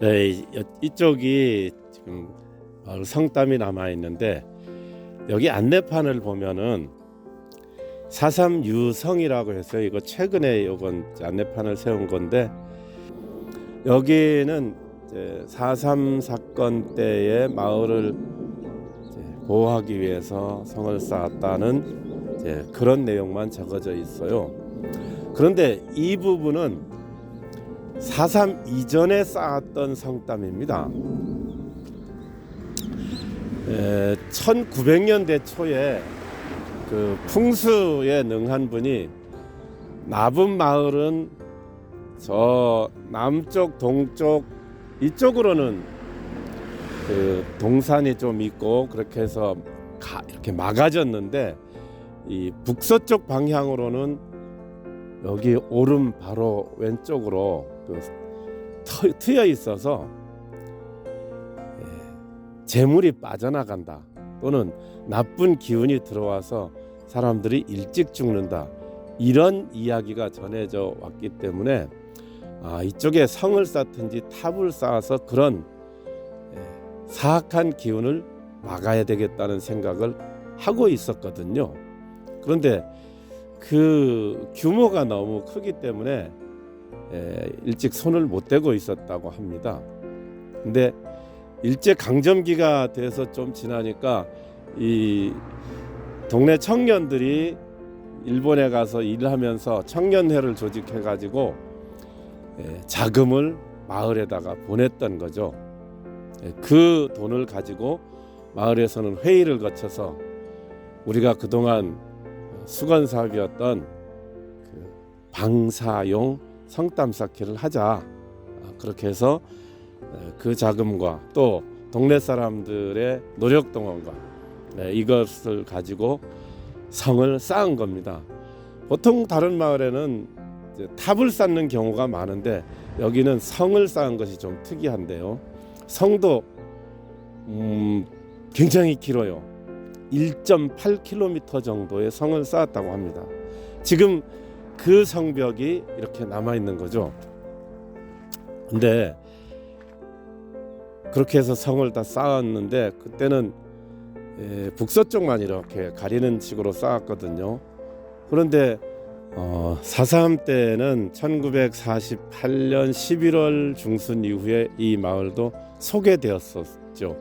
네, 이- 이쪽이 지금 성담이 남아 있는데 여기 안내판을 보면은 사삼 유성이라고 해서 이거 최근에 요건 안내판을 세운 건데 여기는 4.3 사건 때의 마을을 보호하기 위해서 성을 쌓았다는 그런 내용만 적어져 있어요. 그런데 이 부분은 4.3 이전에 쌓았던 성담입니다. 에, 1900년대 초에 그 풍수에 능한 분이 나분 마을은 저 남쪽 동쪽 이쪽으로는 그 동산이 좀 있고 그렇게 해서 가, 이렇게 막아졌는데 이 북서쪽 방향으로는 여기 오름 바로 왼쪽으로 그 터, 트여 있어서 예, 재물이 빠져나간다 또는 나쁜 기운이 들어와서 사람들이 일찍 죽는다. 이런 이야기가 전해져 왔기 때문에 아, 이쪽에 성을 쌓든지 탑을 쌓아서 그런 예, 사악한 기운을 막아야 되겠다는 생각을 하고 있었거든요. 그런데 그 규모가 너무 크기 때문에 에, 일찍 손을 못 대고 있었다고 합니다. 근데 일제 강점기가 돼서 좀 지나니까 이 동네 청년들이 일본에 가서 일하면서 청년회를 조직해 가지고 자금을 마을에다가 보냈던 거죠. 예, 그 돈을 가지고 마을에서는 회의를 거쳐서 우리가 그동안 수건 사업이었던 그 방사용 성담 쌓기를 하자 아, 그렇게 해서 에, 그 자금과 또 동네 사람들의 노력 동원과 네, 이것을 가지고 성을 쌓은 겁니다. 보통 다른 마을에는 탑을 쌓는 경우가 많은데 여기는 성을 쌓은 것이 좀 특이한데요. 성도 음, 굉장히 길어요. 1.8km 정도의 성을 쌓았다고 합니다. 지금 그 성벽이 이렇게 남아 있는 거죠. 근데 그렇게 해서 성을 다 쌓았는데 그때는 에, 북서쪽만 이렇게 가리는 식으로 쌓았거든요. 그런데 어, 4.3 때는 1948년 11월 중순 이후에 이 마을도 소개되었었죠.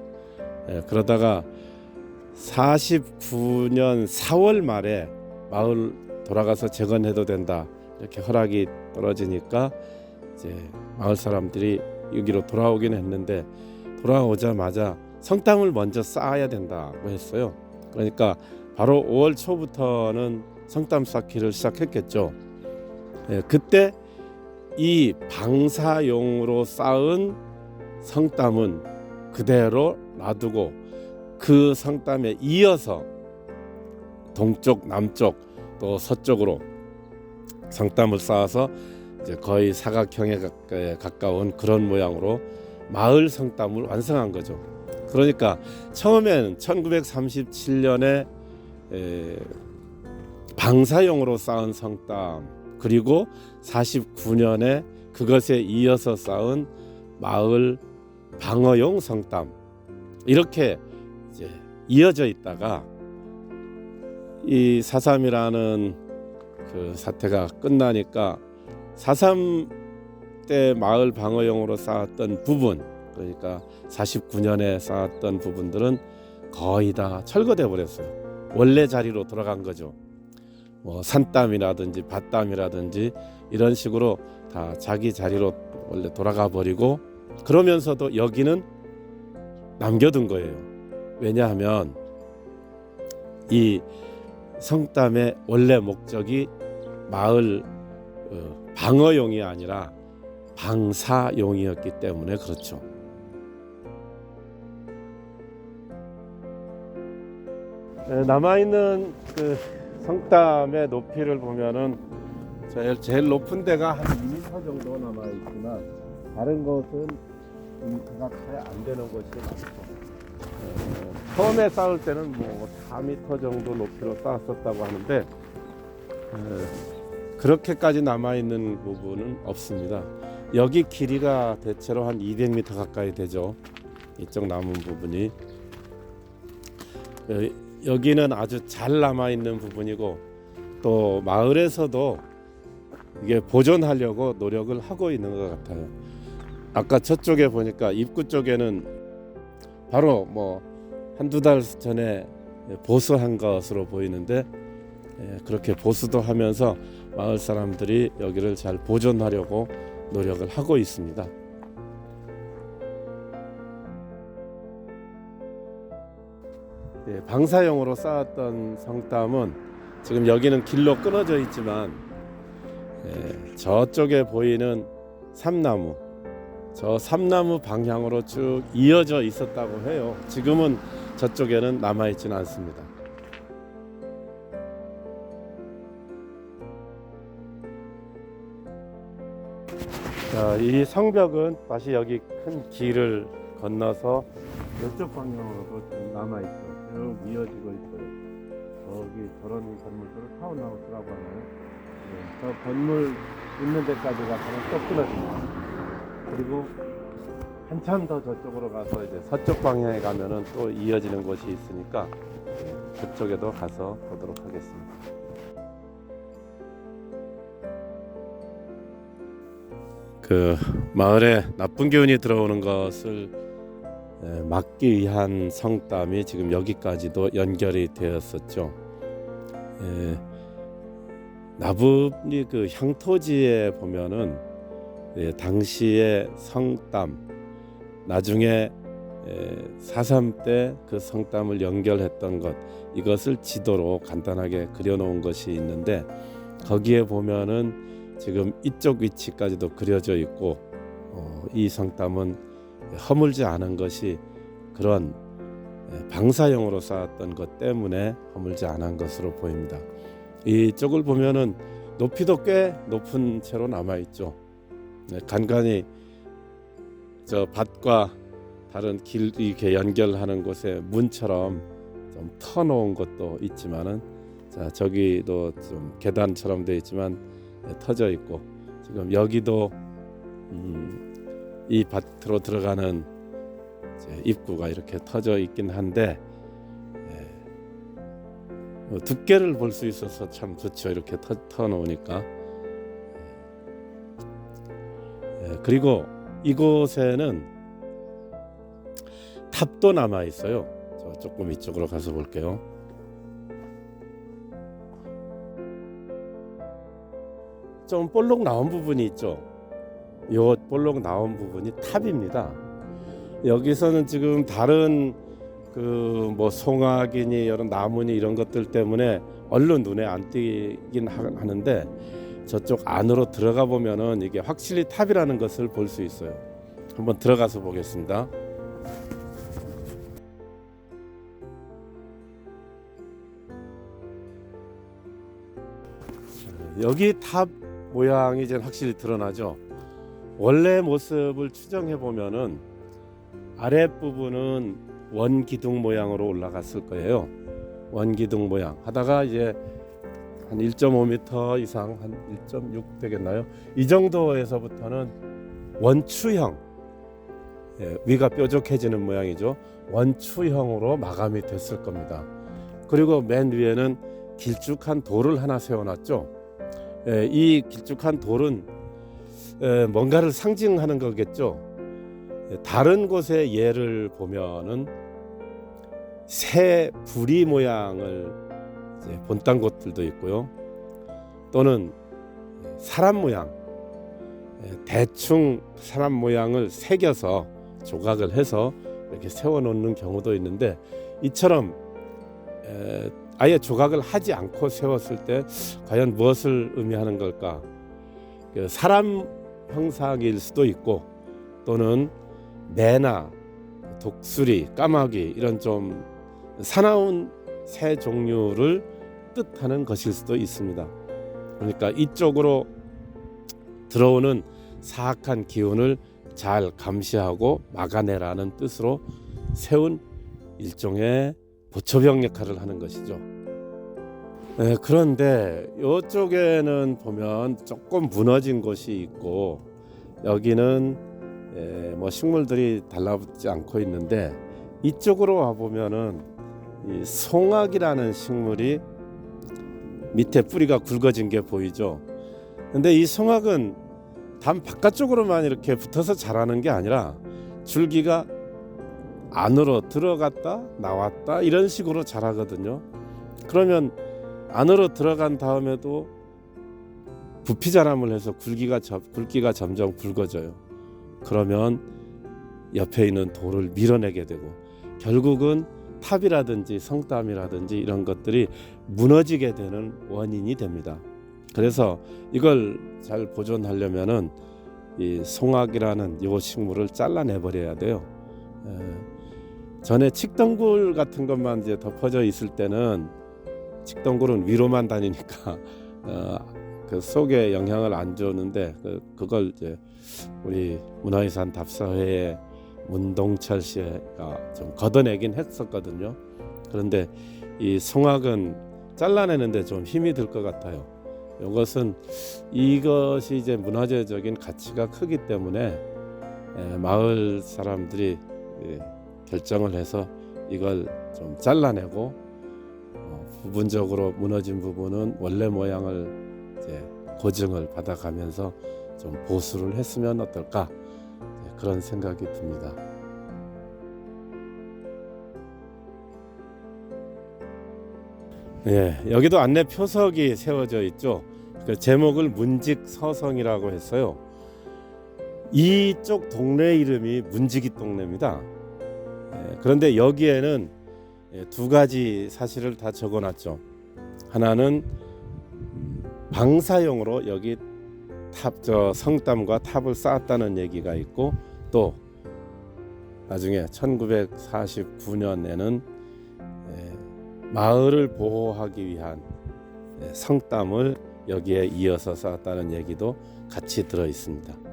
예, 그러다가 49년 4월 말에 마을 돌아가서 재건해도 된다 이렇게 허락이 떨어지니까 이제 마을 사람들이 여기로 돌아오긴 했는데 돌아오자마자 성당을 먼저 쌓아야 된다고 했어요. 그러니까 바로 5월 초부터는 성담 쌓기를 시작했겠죠. 예, 그때 이 방사용으로 쌓은 성담은 그대로 놔두고 그 성담에 이어서 동쪽, 남쪽 또 서쪽으로 성담을 쌓아서 이제 거의 사각형에 가- 가까운 그런 모양으로 마을 성담을 완성한 거죠. 그러니까 처음에는 1937년에 에, 방사용으로 쌓은 성담 그리고 49년에 그것에 이어서 쌓은 마을 방어용 성담 이렇게 이제 이어져 있다가 이 사삼이라는 그 사태가 끝나니까 사삼 때 마을 방어용으로 쌓았던 부분 그러니까 49년에 쌓았던 부분들은 거의 다 철거돼 버렸어요. 원래 자리로 돌아간 거죠. 뭐 산담이라든지 밭담이라든지 이런 식으로 다 자기 자리로 원래 돌아가 버리고 그러면서도 여기는 남겨둔 거예요. 왜냐하면 이 성담의 원래 목적이 마을 어, 방어용이 아니라 방사용이었기 때문에 그렇죠. 남아 있는 그 성담의 높이를 보면은 제일, 제일 높은 데가 한 2m 정도 남아 있지만 다른 곳은 미터가 채안 되는 곳이 많죠. 어, 처음에 쌓을 때는 뭐 4미터 정도 높이로 쌓았었다고 하는데 어, 그렇게까지 남아 있는 부분은 없습니다. 여기 길이가 대체로 한 200m 가까이 되죠. 이쪽 남은 부분이 어, 여기는 아주 잘 남아 있는 부분이고 또 마을에서도 이게 보존하려고 노력을 하고 있는 것 같아요. 아까 저쪽에 보니까 입구 쪽에는 바로 뭐 한두 달 전에 보수한 것으로 보이는데 예, 그렇게 보수도 하면서 마을 사람들이 여기를 잘 보존하려고 노력을 하고 있습니다. 예, 방사용으로 쌓았던 성담은 지금 여기는 길로 끊어져 있지만 예, 저쪽에 보이는 삼나무 저 삼나무 방향으로 쭉 이어져 있었다고 해요. 지금은 저쪽에는 남아 있지는 않습니다. 자, 이 성벽은 다시 여기 큰 길을 건너서 이쪽 방향으로도 좀 남아 있죠. 쭉 이어지고 있어요. 저기 저런 건물들을 타운하우스라고 하나요? 네, 저 건물 있는 데까지 가서는 또 끊어집니다. 그리고 한참 더 저쪽으로 가서 이제 서쪽 방향에 가면은 또 이어지는 곳이 있으니까 네, 그쪽에도 가서 보도록 하겠습니다. 그 마을에 나쁜 기운이 들어오는 것을 에, 막기 위한 성담이 지금 여기까지도 연결이 되었었죠. 에, 나부리 그 향토지에 보면은 예, 당시의 성담 나중에 사삼 때 그 성담을 연결했던 것 이것을 지도로 간단하게 그려놓은 것이 있는데 거기에 보면은 지금 이쪽 위치까지도 그려져 있고 어, 이 성담은 허물지 않은 것이 그런 예, 방사용으로 쌓았던 것 때문에 허물지 않은 것으로 보입니다. 이쪽을 보면은 높이도 꽤 높은 채로 남아 있죠. 네, 간간히 저 밭과 다른 길 이렇게 연결하는 곳에 문처럼 좀 터놓은 것도 있지만은 자 저기도 좀 계단처럼 되어 있지만 네, 터져 있고 지금 여기도 음, 이 밭으로 들어가는 입구가 이렇게 터져 있긴 한데 예, 어, 두께를 볼 수 있어서 참 좋죠 이렇게 터, 터 놓으니까 예, 그리고 이곳에는 탑도 남아 있어요. 저 조금 이쪽으로 가서 볼게요. 좀 볼록 나온 부분이 있죠. 요 볼록 나온 부분이 탑입니다. 여기서는 지금 다른 그 뭐 송악이니 이런 나무니 이런 것들 때문에 얼른 눈에 안 띄긴 하- 하는데 저쪽 안으로 들어가 보면은 이게 확실히 탑이라는 것을 볼 수 있어요. 한번 들어가서 보겠습니다. 여기 탑 모양이 이제 확실히 드러나죠. 원래 모습을 추정해 보면은 아랫 부분은 원기둥 모양으로 올라갔을 거예요. 원기둥 모양 하다가 이제 한 1.5m 이상 한 1.6 되겠나요? 이 정도에서부터는 원추형 예, 위가 뾰족해지는 모양이죠. 원추형으로 마감이 됐을 겁니다. 그리고 맨 위에는 길쭉한 돌을 하나 세워놨죠. 예, 이 길쭉한 돌은 예, 뭔가를 상징하는 거겠죠. 예, 다른 곳의 예를 보면은 새 부리 모양을 본딴 곳들도 있고요. 또는 사람 모양, 예, 대충 사람 모양을 새겨서 조각을 해서 이렇게 세워놓는 경우도 있는데 이처럼 에, 아예 조각을 하지 않고 세웠을 때 과연 무엇을 의미하는 걸까? 그 사람 형상일 수도 있고 또는 매나 독수리, 까마귀 이런 좀 사나운 새 종류를 뜻하는 것일 수도 있습니다. 그러니까 이쪽으로 들어오는 사악한 기운을 잘 감시하고 막아내라는 뜻으로 세운 일종의 보초병 역할을 하는 것이죠. 네, 그런데 이쪽에는 보면 조금 무너진 곳이 있고 여기는 에, 뭐 식물들이 달라붙지 않고 있는데 이쪽으로 와 보면은 이 송악이라는 식물이 밑에 뿌리가 굵어진 게 보이죠. 근데 이 송악은 담 바깥쪽으로만 이렇게 붙어서 자라는 게 아니라 줄기가 안으로 들어갔다 나왔다 이런 식으로 자라거든요. 그러면 안으로 들어간 다음에도 부피 자람을 해서 굵기가 점- 굵기가 점점 굵어져요. 그러면 옆에 있는 돌을 밀어내게 되고 결국은 탑이라든지 성담이라든지 이런 것들이 무너지게 되는 원인이 됩니다. 그래서 이걸 잘 보존하려면은 이 송악이라는 요 식물을 잘라내 버려야 돼요. 에, 전에 칡덩굴 같은 것만 이제 덮어져 있을 때는 칡덩굴은 위로만 다니니까 어, 그 속에 영향을 안 주는데 그, 그걸 이제 우리 문화유산 답사회의 문동철 씨가 좀 걷어내긴 했었거든요. 그런데 이 송악은 잘라내는데 좀 힘이 들 것 같아요. 이것은 이것이 이제 문화재적인 가치가 크기 때문에 에, 마을 사람들이 예, 결정을 해서 이걸 좀 잘라내고 어, 부분적으로 무너진 부분은 원래 모양을 이제 고증을 받아가면서 좀 보수를 했으면 어떨까 예, 그런 생각이 듭니다. 예, 여기도 안내 표석이 세워져 있죠. 그 제목을 문직 서성이라고 했어요. 이쪽 동네 이름이 문지기 동네입니다. 예, 그런데 여기에는 예, 두 가지 사실을 다 적어놨죠. 하나는 방사용으로 여기 탑 저 성담과 탑을 쌓았다는 얘기가 있고 또 나중에 1949년에는 예, 마을을 보호하기 위한 예, 성담을 여기에 이어서 쌓았다는 얘기도 같이 들어 있습니다.